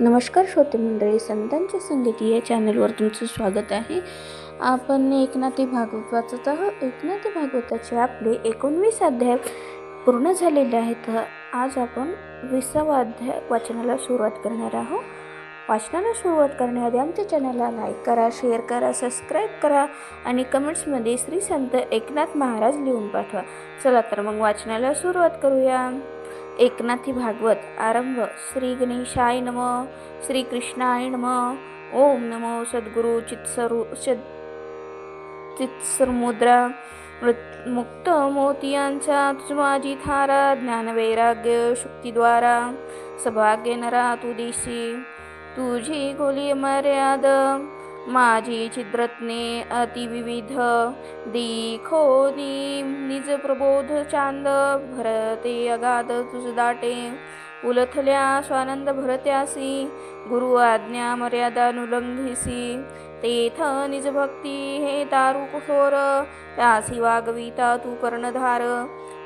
नमस्कार श्रोते मंडळी संतांच्या संगीत या चॅनलवर तुमचं स्वागत आहे. आपण एकनाथी भागवत वाचत आहोत. एकनाथी भागवताचे आपले एकोणवीस अध्याय पूर्ण झालेले आहेत. आज आपण विसावा अध्याय वाचनाला सुरुवात करणार आहोत. वाचनाला सुरुवात करण्याआधी आमच्या चॅनलला लाईक करा शेअर करा सबस्क्राईब करा आणि कमेंट्समध्ये श्री संत एकनाथ महाराज लिहून पाठवा. चला तर मग वाचनाला सुरुवात करूया. एकनाथी भागवत आरंभ. श्री गणेशाय नम श्री कृष्णाय नम ओम नमो सद्गुरु चित्सरु सद चित्समुद्रा मृत मुक्त मोतियांचा तुझ माझी थारा ज्ञानवैराग्य शुक्तीद्वारा. सभाग्य नरा तू तुझी गोली मर्याद. माझी चिद्रत्ने अतिविविध. दिखोनी निज प्रबोध चांद भरते अगाध तुझ दाटे. उलथल्या स्वानंद भरत्यासी गुरु आज्ञा मर्यादा नुलंघिसी तेथ निज भक्ती हे तारू कठोर त्यासी वागविता तू कर्णधार.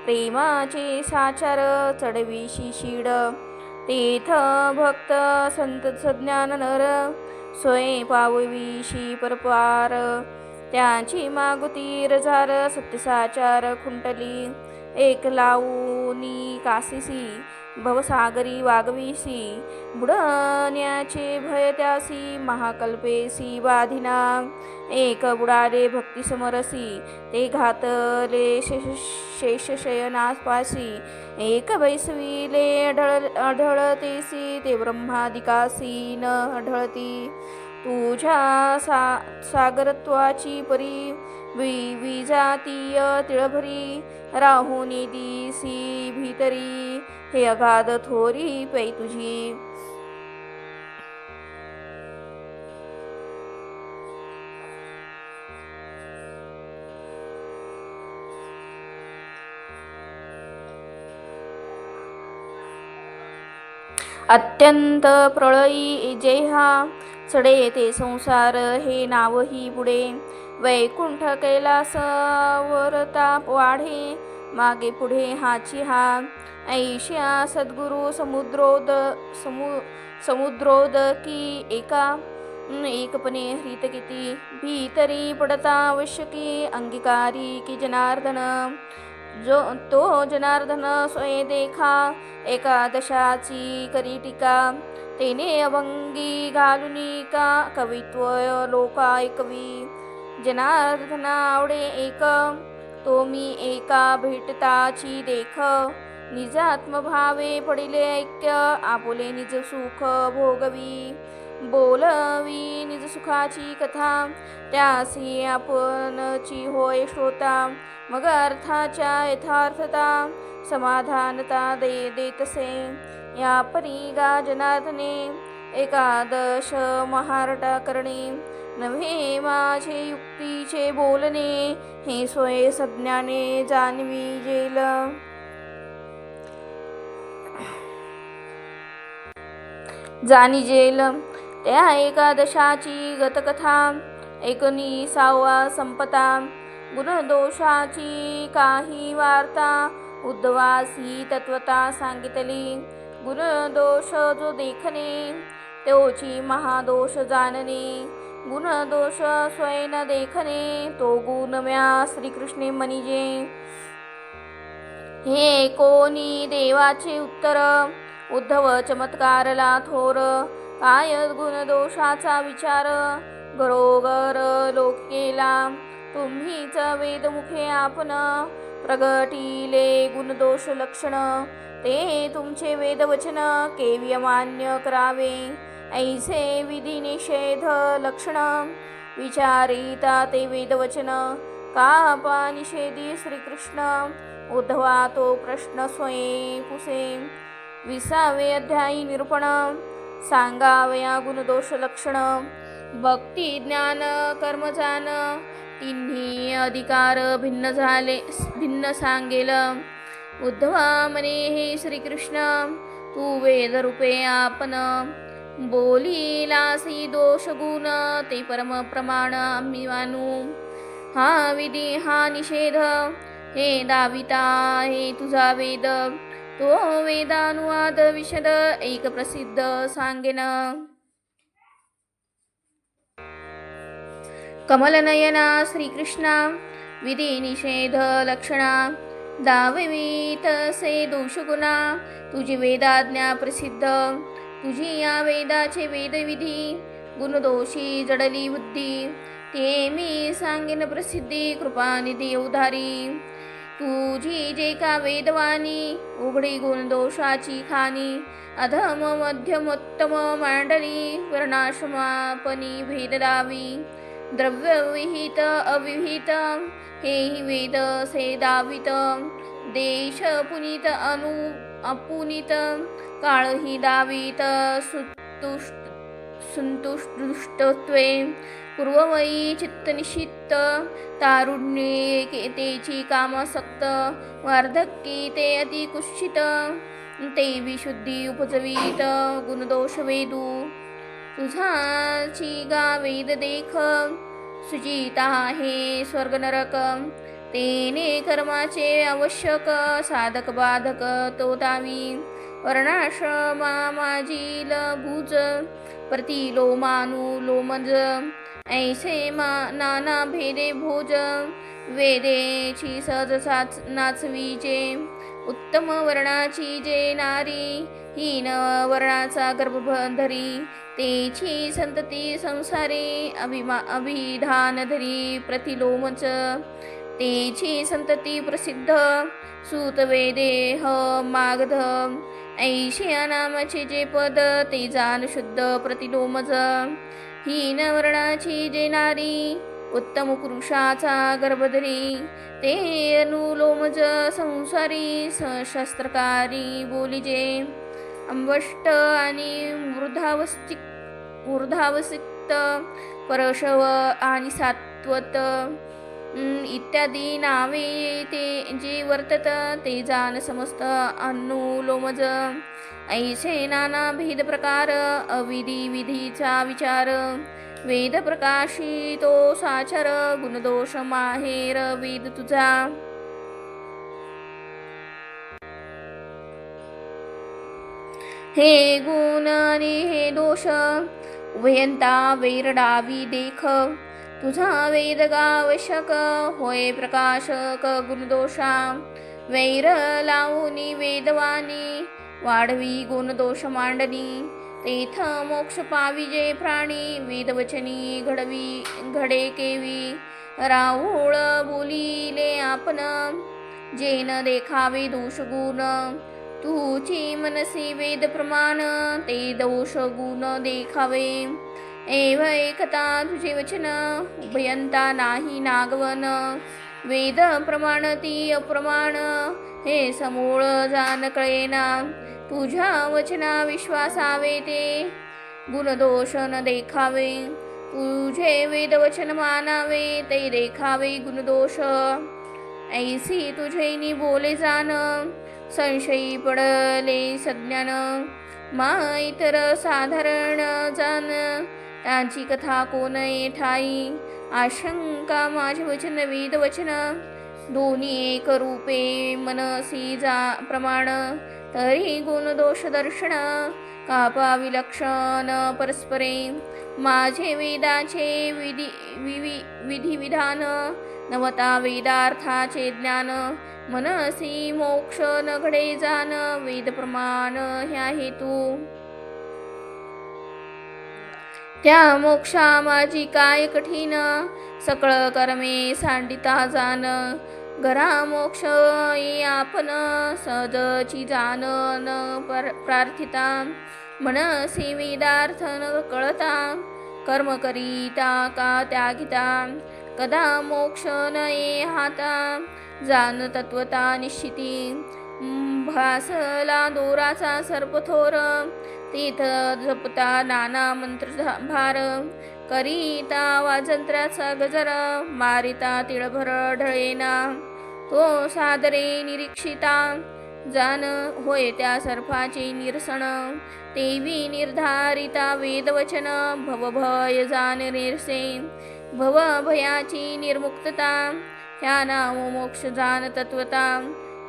प्रेमाचे साचार चढविशी शिड. तेथ भक्त संत सज्ञान नर सोय पावविशी परपार त्यांची मागुती रझार सत्यसाचार खुंटली. एक लावूनी कासिसी भवसागरी वागवीसी बुडण्याचे भय त्यासी महाकल्पेसी बाधिना। एक बुडाले भक्ती समरसी ते घातले शेष शेषशयनापासी एक वैसवीले अढळ अढळतेसी ते ब्रह्मादिकासी न अढळती तुझ्या सा सागरत्वाची परी वि विजातीय तिळभरी राहुनी दिसी भीतरी। हे अगाध थोरी पै तुझी. अत्यंत प्रळयी जेहा चढे ते संसार हे नावही पुढे. वैकुंठ कैलास वरताप वाढे मागे पुढे हाची हा. ऐशिया सद्गुरु समुद्रोद समु समुद्रोद की एका. एकपणे हरित किती भीतरी पडता आवश्यकी अंगीकारी की जनार्दन. जो तो जनार्दन स्वय देखा एकादशाची करी टीका. तेने अभंगी घालुनी का कवित्व लोका एकवी जनार्दना आवडे एक. तो मी एका भेटताची देख. निज आत्मभावे पडिले ऐक्य आपुले निज सुख भोगवी. बोलवी निज सुखाची कथा त्यासी आपणची होय श्रोता. मग अर्थाच्या यथार्थता समाधानता दे देतसे. या परी गा जनार्दने एकादश महारटा करणे. नव्हे माझे युक्तीचे बोलणे हे सोय सज्ञाने जाणवी जेल. जाणी जेल. त्या एकादशाची गतकथा एकनी सावा संपता. गुणदोषाची काही वार्ता उद्वासी तत्वता सांगितली. गुणदोष जो देखणे तोची महादोष जाणणे गुणदोष स्वयं देखणे तो गुण म्या श्रीकृष्णे म्हणजे हे कोणी देवाचे उत्तर? उद्धव चमत्कारला थोर। काय गुणदोषाचा विचार? घरोघर लोक केला तुम्हीच वेदमुखे आपण। प्रगटिले गुणदोष लक्षण ते तुमचे वेदवचन केव्य मान्य करावे। ऐसे विधी निषेध लक्षण विचारिता ते वेदवचन का पा निषेधी श्रीकृष्ण। उद्धवा तो प्रश्न स्वये पुसे। विसावे अध्यायी निरूपण। सांगावया गुणदोष लक्षण। भक्ती ज्ञान कर्मजान। तिन्ही अधिकार भिन्न झाले भिन्न सांगेल। उद्धवा मने हे श्रीकृष्ण तू वेदरूपे आपण बोलीलासी दोष गुण ते परम प्रमाण आम्ही मानू. हा विधी हा निषेध हे दाविता हे तुझा वेद. तो वेदानुवाद विशद एक प्रसिद्ध सांगेन. कमलनयना श्रीकृष्णा विधी निषेध लक्षणा. दाविवीत से दोषगुणा तुझी वेदाज्ञा प्रसिद्ध. तुझी या वेदाचे वेदविधी गुणदोषी जडली बुद्धी ते मी सांगेन प्रसिद्धी कृपानिधी उधारी तुझी जे का वेदवाणी उघडी गुणदोषाची खाणी अधम मध्यमोत्तम मांडली वर्णाश्रमापनी भेददावी द्रव्यविहित अविहित हेही वेद सेदावित देश पुनीत अनु अपुनित. काळही दावीत सुतुष्ट संतुष्टत्वे. पूर्ववयी चित्तनिषित्त तारुण्ये केतेची कामासक्त वार्धक्की ते अतिकुशित ते विशुद्धी उपजवीत गुणदोष वेदू तुझाची गा वेद देख सुचिता हे स्वर्ग नरक तेने कर्माचे आवश्यक साधक बाधक तो दावी वर्णाश्रमा माझील भुज प्रतिलो लोमज ऐसे मा नाना भेदे भोज वेदेची सहज साच नाचवीचे उत्तम वर्णाची जे नारी हीन वर्णाचा गर्भधरी तेची संतती संसारी अभिमा अभिधान धरी प्रतिलोमच तेची संतती प्रसिद्ध. सुतवेदेह ह मागध. ऐशिया नामाचे जे पद ते जान शुद्ध प्रतिलोमज. हीन वर्णाची जे नारी उत्तम पुरुषाचा गर्भधरी. ते अनुलोमज संसारी सशस्त्रकारी बोलिजे अंबष्ट आणि वृद्धावस्थिक वृद्धावस्थित परशव आणि सात्वत. इत्यादी नावे ते जे वर्तत ते जान समस्त अनुलोमज. ऐसे नाना भेद प्रकार अविधी विधीचा विचार. वेद प्रकाशी तो साचर गुणदोष माहेर वेद तुझा. हे गुण आणि हे दोष उभयंता वेरडावी देख. तुझा वेद गावशक होय प्रकाशक गुणदोषा. वैर लावूनी वेदवानी वाढवी गुणदोष मांडणी तेथ मोक्ष पाविजे प्राणी वेदवचनी घडवी घडे केवी. राहुळ बोलिले आपण जेन देखावे दोष गुण. तुची मनसी वेद प्रमाण ते दोष गुण देखावे. एव एकता तुझे वचन उभयंता नाही नागवन। वेद प्रमाण ती अप्रमाण हे समूळ जाण कळेना तुझ्या वचना विश्वासावे ते गुणदोष न देखावे। तुझे वेदवचन मानावे ते देखावे गुणदोष। ऐसी तुझे नि बोले जाण संशयी पडले सज्ञान। मा इतर साधारण जाण त्यांची कथा कोण ठाई आशंका माझे वचन वेद वचन। दोन्ही एक रूपे मनसी जा प्रमाण। तरी गुण दोष दर्शन। कापा विलक्षण परस्परे। माझे वेदाचे विधी विवि विधी विधान। नवता वेदार्थाचे ज्ञान। मनसी मोक्ष न घडे जाण वेद प्रमाण ह्या हेतू। त्या मोक्षा माझी काय कठीण? सकळ कर्मे सांडिता जाण घरा मोक्ष आपण सदची जाण न पर प्रार्थिता. मनसी वेदार्थ न कळता. कर्म करीता का त्यागिता? कदा मोक्ष न ये हाता? जाण तत्वता निश्चिती. भासला दोराचा सर्पथोर. तीथ जपता नाना मंत्र भार. करीता वाजंत्र्याचा गजर मारिता तिळभर ढळेना. तो सादरे निरीक्षिता जान होय त्या सर्पाचे निरसण तेवी निर्धारिता वेदवचन भवभय जान निरसे भवभयाची निर्मुक्तता ह्या नाम मोक्ष जान तत्वता.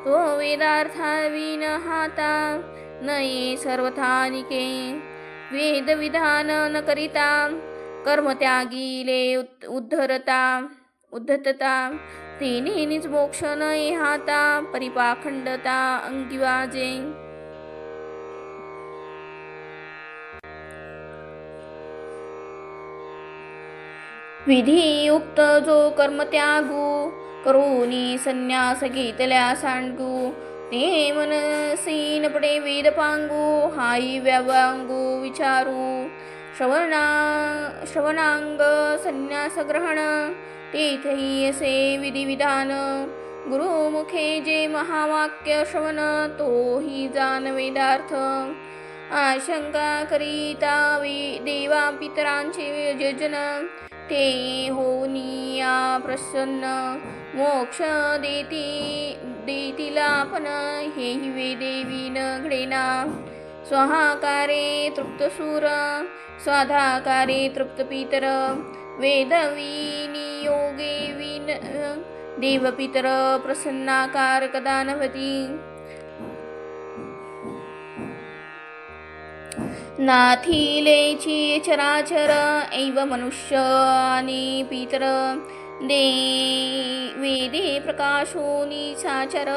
तो वेदार्थाविन हाता नये सर्वथानिके वेदविधान न करिता कर्मत्यागीले उत् उद्धरता उद्धतता तेने निज मोक्ष न हाता परिपाखंडता अंगिवाजे। विधियुक्त जो कर्म त्यागू करोनी संन्यास घेतल्या सांडगू ते मनसी पडे वेद पांगू हाई व्यावांगू विचारू. श्रवणा श्रवणांग संन्यास ग्रहण तेथही असे विधिविधान. गुरुमुखे जे महावाक्य श्रवण तोही जान वेदार्थ. आशंका करीता वे देवा पितरांचे जजन ते होनिया प्रसन्न. मोक्ष देती देतील आपण हेही वे देवी न घडेना स्वहाकारे तृप्तसूर स्वाधाकारे तृप्तपितर वेदविनियोगे विन देवपितर प्रसन्नाकार कदा नभती नाथिलेची चराचर ऐव मनुष्य आणि पितर। दे। वेदे प्रकाशो साचर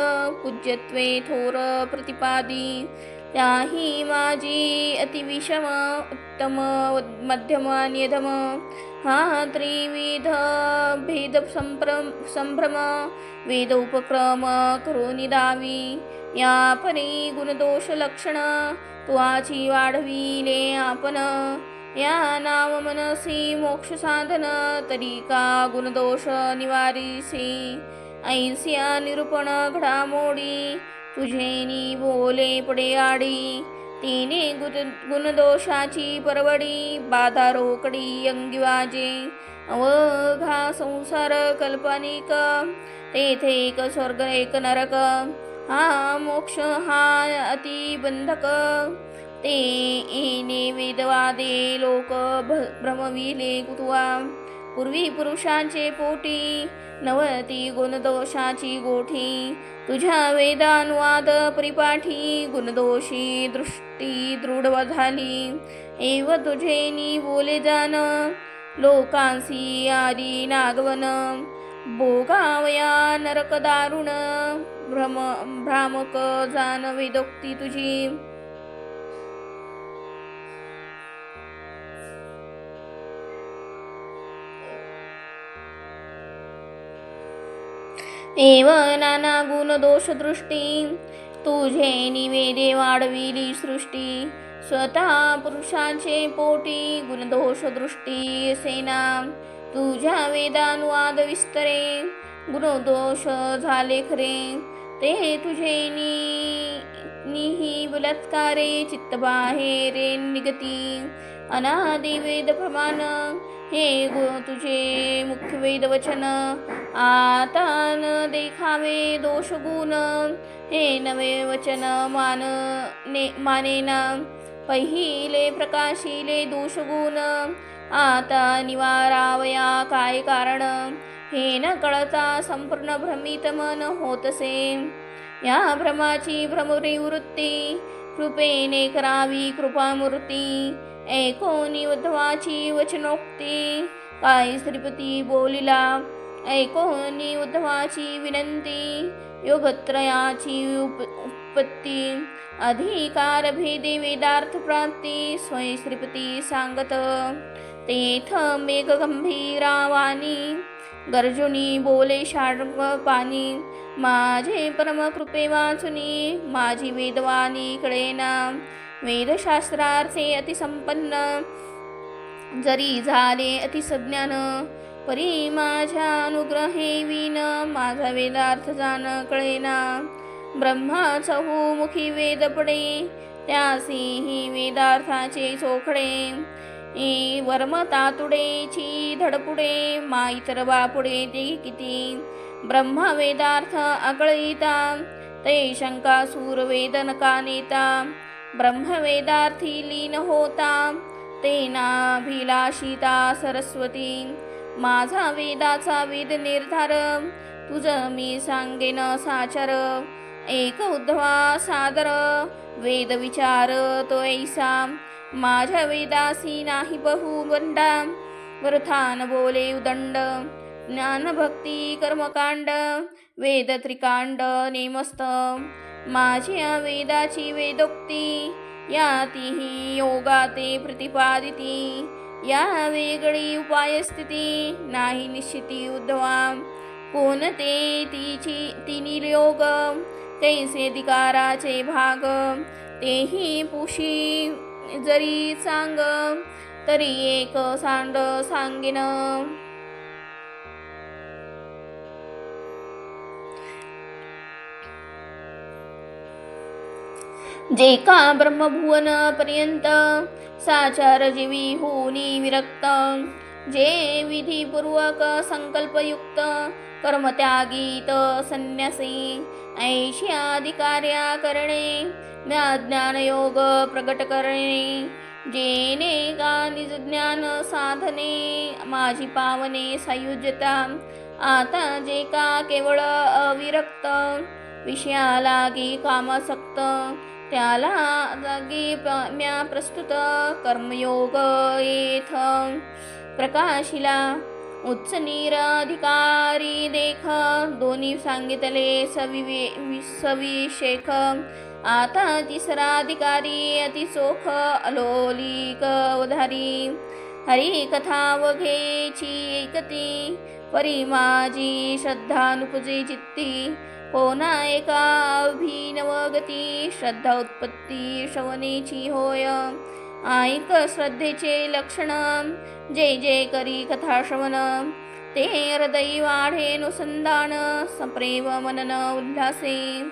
पूज्यत्वे थोर प्रतिपादी। त्याही माझी अतिविषम उत्तम मध्यम निधम हा त्रिविध भेद संभ्रम संभ्रम। वेद उपक्रम करो दावी। या परी गुणदोष लक्षण तुआची वाढविले आपण या नाव मनसी मोक्ष साधन तरी का गुणदोष निवारीसी। ऐसिया निरूपण घडामोडी तुझेनी बोले पडे आडी। तिने गुद गुणदोषाची परवडी बाधा रोकडी अंगिवाजे अवघा संसार कल्पनिक तेथे एक स्वर्ग एक नरक। हा मोक्ष हा अतिबंधक। ते येणे वेदवादे लोक भ्रमविले कुतुवा. पूर्वी पुरुषांचे पोटी नवती गुणदोषाची गोठी. तुझ्या वेदानुवाद परिपाठी गुणदोषी दृष्टी दृढ झाली. एव तुझेनी बोले जान लोकांसी आदी नागवन. भोगावया नरक दारुण भ्रम भ्रामक जान वेदोक्ती तुझी. एव नाना गुण दोष दृष्टी तुझे निवेदे वाढविली सृष्टी. स्वतः पुरुषाचे पोटी गुणदोष दृष्टी सेना. तुझ्या वेदानुवाद विस्तरे गुणदोष झाले खरे. ते तुझे नि निही बलात्कारे चित्त बाहेरे निगती. अनादि वेद प्रमाण हे गु तुझे मुख्य वेद वचन आता न देखावे दोष गुण हे नवे वचन मान ने मानेना पहिले प्रकाशिले दोष गुण आता निवारावया काय कारण हे न कळता संपूर्ण भ्रमित मन होतसे. या भ्रमाची भ्रमनिवृत्ती कृपेने करावी कृपामूर्ती ऐकोनी उद्धवाची वचनोक्ती. काय श्रीपती बोलिला? ऐकोनी उद्धवाची विनंती. योगत्रयाची उप उत्पत्ती. अधिकार भेदे वेदार्थ प्राप्ती स्वय श्रीपती सांगत तेथ मेघ गंभीरावानी गर्जुनी बोले शार्ग पाणी माझे परम कृपे वाचुनी. माझी वेदवानी कळेना. वेदशास्त्रार्थे अतिसंपन्न। जरी झाले अतिसज्ञान परी माझ्या अनुग्रहे विन माझा वेदार्थ जाण कळेना. ब्रह्मा चहूमुखी वेद पडे त्यासीही वेदार्थाचे चोखडे ए वर्म तातुडेची धडपुडे माईतर बापुडे ते किती? ब्रह्मा वेदार्थ आकळीता ते शंकासूर वेदनका नेता? ब्रह्मवेदार्थी लीन होता तेनाभिलाषिता सरस्वती. माझा वेदाचा वेद निर्धार तुझ मी सांगेन साचर. एक उद्धवा सादर वेद विचार तो ऐसा. माझ्या वेदासी नाही बहु बंडा वृथान बोले उदंड. ज्ञान भक्ती कर्मकांड वेद त्रिकांड नेमस्त. माझ्या वेदाची वेदोक्ती या तीही योगाते प्रतिपादिती. या वेगळी उपायस्थिती नाही निश्चिती उद्धवा कोणते तिची तिनी योग कैसे अधिकाराचे भाग? तेही पुशी जरी सांग तरी एक सांड सांगेन. जे का ब्रह्मभुवन पर्यंत साचार जीवी होनी विरक्त. जे विधीपूर्वक संकल्पयुक्त कर्मत्यागीत संन्यासी ऐशी अधिकार्या करणे ज्ञानयोग प्रगट करणे जेने का निज ज्ञान साधने माझी पावने संयुज्यता आता जे का केवळ अविरक्त विषयालागी कामासक्त त्याला जागी म्या प्रस्तुत कर्मयोग येथ. प्रकाशिला उच्च निराधिकारी देख. दोन्ही सांगितले सविवे वि- सविशेख. आता तिसरा अधिकारी अतिचोख अलोलिक अवधारी. हरी कथा वघेची ऐकती परी माझी श्रद्धानुपजे चित्ती. हो कोणा एका अभिनवगती. श्रद्धा उत्पत्ती श्रवणेची होय. ऐक श्रद्धेचे लक्षण. जे जे करी कथा श्रवण. ते हृदयी वाढे नुसंधान सप्रेम मनन उल्हासे.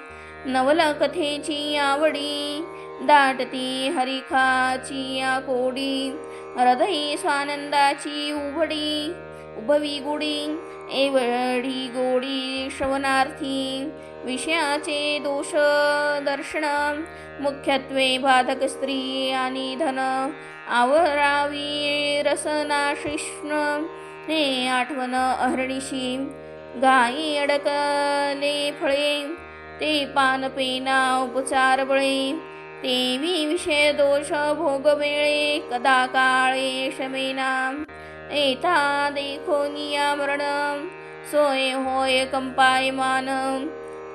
नवल कथेची आवडी. दाटती हरिखाची या कोडी. हृदयी स्वानंदाची उघडी. उभवी गुडी एवढी गोडी श्रवणार्थी विषयाचे दोष दर्शन मुख्यत्वे बाधक स्त्री आणि धन आवरावी रसनाशिष्ण हे आठवण अहर्निशी गायी अडकले फळे ते पान पेना उपचार बळे तेवी विषय दोष भोग वेळे कदा काळे शमेना एता देखोनिया मरण सोय होय कंपायमान।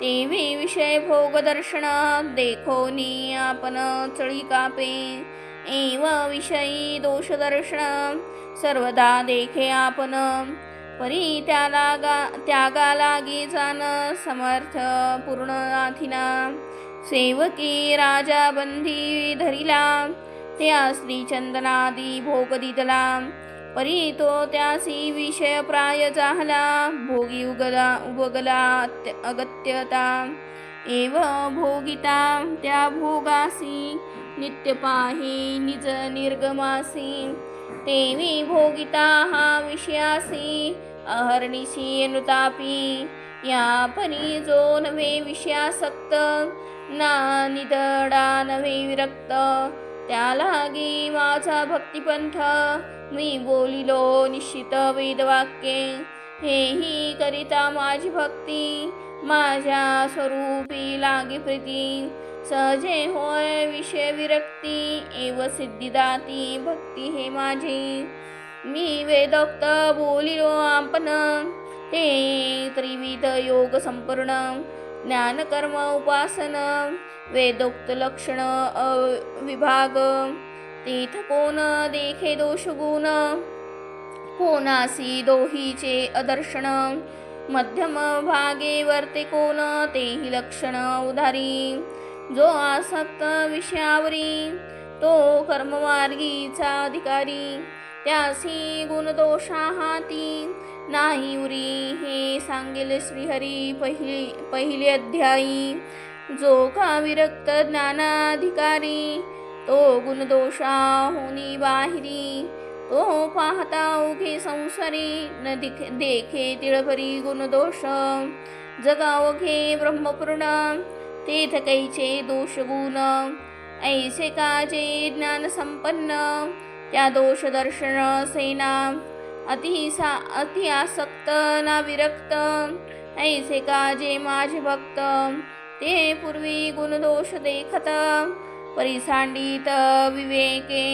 तेवी विषय भोग दर्शन आपण चळी कापे एव विषयी दोष दर्शन सर्वदा देखे आपण परी त्याला गा त्यागा लागी जाण समर्थ पूर्ण सेवकी राजा बंदी धरिला त्या श्रीचंदनादी भोग दिदला। परी तो त्यासी विषय प्राय जाहला भोगी उगला उगला अगत्यता। एव भोगिता त्या भोगासी नित्य पाही निज निर्गमासी। तेवी भोगिता हा विषयासी अहर्निशी अनुतापी। या परी जो नव्हे विषयासक्त ना निदडा नव्हे विरक्त। त्यालागी माझा भक्तिपंथ मी बोलिलो निश्चित वेदवाक्ये हेही करिता माझी भक्ती. माझ्या स्वरूपी लागी प्रीती. सहजे होय विषय विरक्ती. एव सिद्धिदाती भक्ती हे माझी. मी वेदोक्त बोलिलो आपण. ते त्रिविध योग संपूर्ण. ज्ञानकर्म उपासन. वेदोक्त लक्षण विभाग. तीथ कोण देखे दोष गुण कोणासी दोहीचे अदर्शन? मध्यम भागे वर्ते कोण तेही लक्षण उधारी? जो आसक्त विषयावरी तो कर्ममार्गीचा अधिकारी. त्यासी गुणदोषा हाती नाही उरी हे सांगेल श्रीहरी पहिली पहिली अध्यायी. जो का विरक्त ज्ञानाधिकारी तो गुणदोषा होनी बाहिरी तो पाहता उघे संसारी न दिखे देखे तिळभरी गुणदोष. जगावघे ब्रह्मपूर्ण तेथ कैचे दोष गुण ऐसे काचे ज्ञान संपन्न त्या दोष दर्शन सेना. अतिसा अति आसक्त ना विरक्त ऐसे काजे माझे भक्त. ते पूर्वी गुणदोष देखत परिसांडित विवेके।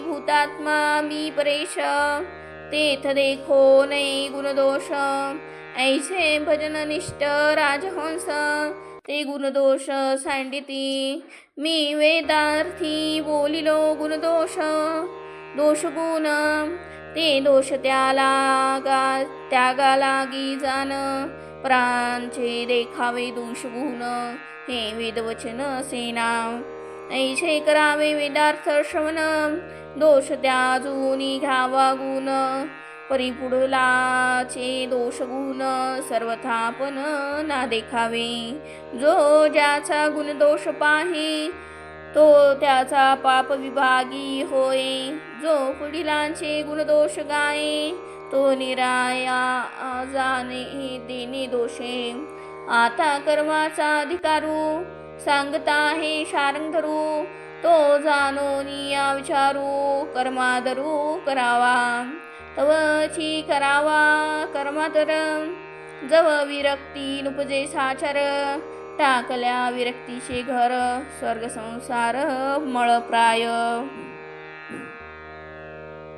भूतात्मा मी परेश। तेथ देखो नै गुणदोष। ऐसे भजन निष्ठ राजहंस। ते गुणदोष सांडिती। मी वेदार्थी बोलिलो गुणदोष। दोष गुण ते दोष त्याला गा त्यागा लागी जाण। प्राणांचे देखावे दोषगुण हे वेदवचन सेना. ऐसे करावे वेदार्थ श्रवण दोष त्याजूनी घ्यावा गुण. परिपुढलाचे दोष गुण सर्वथा ना देखावे. जो ज्याचा गुण दोष पाहे तो त्याचा पाप विभागी होय. जो पुढिलांचे गुणदोष गाये तो निराया जाणे दिनी दोषे. आता कर्माचा अधिकारू सांगता हे शारंगरू तो जाणून निया विचारू कर्मादरू करावा. तवची करावा कर्मातर जव विरक्ती नुपजे साचर टाकल्या विरक्तीचे घर स्वर्ग संसार मळप्राय